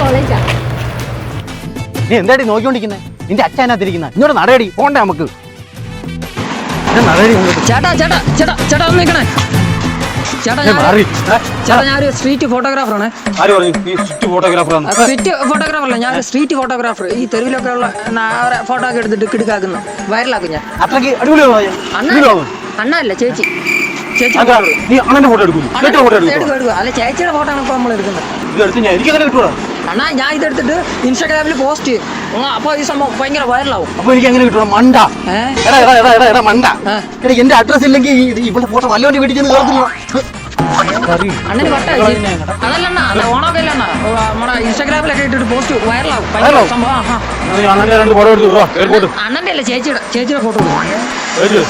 കോളേജാ നീ എന്താടി നോക്കിക്കൊണ്ടിരിക്കുന്നത് നിന്റെ അച്ഛനകത്തിരിക്കുന്ന ഇങ്ങോട്ട് നടയടി പോണ്ടേ നമുക്ക്. ഞാൻ നടയടി ഇങ്ങോട്ട്. ചേട്ടാ ചേട്ടാ ചേട്ടാ ചേട്ടാ ഒന്ന് നിൽക്കണേ ചേട്ടാ ഞാൻ? ചേട്ടാ ഞാനൊരു സ്ട്രീറ്റ് ഫോട്ടോഗ്രാഫറാണ് ആര് പറഞ്ഞു? ഈ സ്ട്രീറ്റ് ഫോട്ടോഗ്രാഫറാണ് സ്ട്രീറ്റ് ഫോട്ടോഗ്രാഫർ അല്ല ഞാൻ സ്ട്രീറ്റ് ഫോട്ടോഗ്രാഫർ ഈ തെരുവിലൊക്കെ ഉള്ള ഫോട്ടോ ഒക്കെ എടുത്തിട്ട് കിടക്കാക്കുന്നു. വൈറലാക്കും ഞാൻ. അത്രയ്ക്ക് അടിപൊളിയാണോ? ഞാൻ? അണ്ണ അല്ല ചേച്ചി. നീ അണ്ണന്റെ ഫോട്ടോ എടുക്കുന്നു. അണ്ണൻ ഫോട്ടോ എടുക്കും, എടുക്കും. അല്ല ചേച്ചിയുടെ ഫോട്ടോ ആണ് ഇപ്പൊ നമ്മൾ എടുക്കുന്നത്. ഇത് എടുത്ത് ഞാൻ എനിക്ക് അങ്ങനെ കിട്ടൂടാ അണ്ണാ ഞാൻ ഇതെടുത്തിട്ട് ഇൻസ്റ്റാഗ്രാമിൽ പോസ്റ്റ് അപ്പൊ ഈ സംഭവം ഭയങ്കര വൈറലാവും അപ്പൊ എനിക്ക് അങ്ങനെ കിട്ടണം. മണ്ട? എടാ എടാ എടാ എടാ മണ്ട. എടാ എന്റെ അഡ്രസ് ഇല്ലെങ്കിൽ ഇവളുടെ ഫോട്ടോ വല്ലവന്റെ വീട്ടിൽ അണ്ണന് വട്ട ഓണമൊക്കെ ഓ, നമ്മുടെ ഇൻസ്റ്റാഗ്രാമിലൊക്കെ ഇട്ടിട്ട് പോസ്റ്റ് വൈറലാവും ഭയങ്കര സംഭവം. അണ്ണന്റെ അല്ല ചേച്ചിയുടെ ചേച്ചിയുടെ ഫോട്ടോ എടുക്കും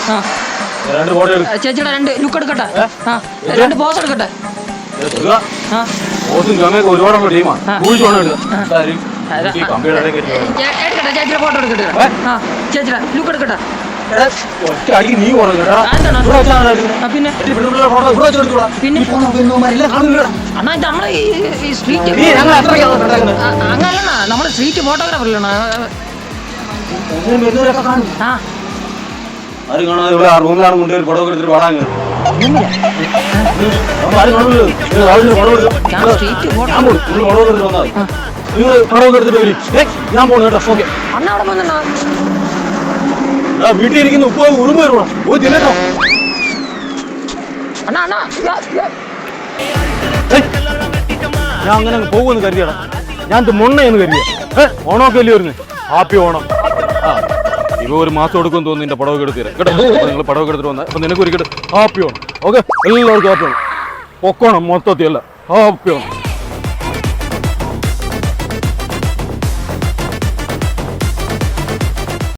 ചേച്ചിയുടെ രണ്ട് ലുക്ക് എടുക്കട്ടെ ആ രണ്ട് പോസ് എടുക്കട്ടെ ഒരുപാടുള്ള ടീമാണ് എടുക്കട്ടെ ചേച്ചിയുടെ ഫോട്ടോ എടുക്കട്ടെ? ആ ചേച്ചിയുടെ ലുക്ക് എടുക്കട്ടെ നീ പിന്നെ. അണ്ണാ ഇത് നമ്മളെ ഈ സ്ട്രീറ്റ്. അങ്ങനല്ല നമ്മൾ സ്ട്രീറ്റ് ഫോട്ടോഗ്രാഫറിലാണ് ആ ആരും കാണാതെ ഇവിടെ ആ റൂമിലാണ് കൊണ്ടുപോയി ഫോട്ടോ എടുത്തിട്ട് പാടാൻ. ഞാൻ പോണു. കേട്ടോ. ഓക്കെ. വീട്ടിൽ ഇരിക്കുന്ന ഉപ്പ് ഉറുമ്പ് പോയി തിന്നട്ടോ. ഏയ്, ഞാൻ അങ്ങനെ അങ്ങ് പോകുമെന്ന് കരുതിയടാ. ഞാൻ മുണ്ണയെന്ന് കരുതിയ ഓണമൊക്കെ അല്ലേ വരുന്നത് ഹാപ്പി ഓണം. ആ. ഇവ ഒരു മാസം എടുക്കും തോന്നുന്നു നിന്റെ പടവൊക്കെ എടുത്ത് കേട്ടോ? നിങ്ങൾ പടവൊക്കെ എടുത്തിട്ട് വന്നാൽ അപ്പൊ നിനക്ക് ഒരിക്കലും ഹാപ്പി ഓണം ഓക്കെ? എല്ലാവർക്കും ഹാപ്പി ഓണം പൊക്കോണം മൊത്തത്തിൽ അല്ല. ഹാപ്പി ഓണം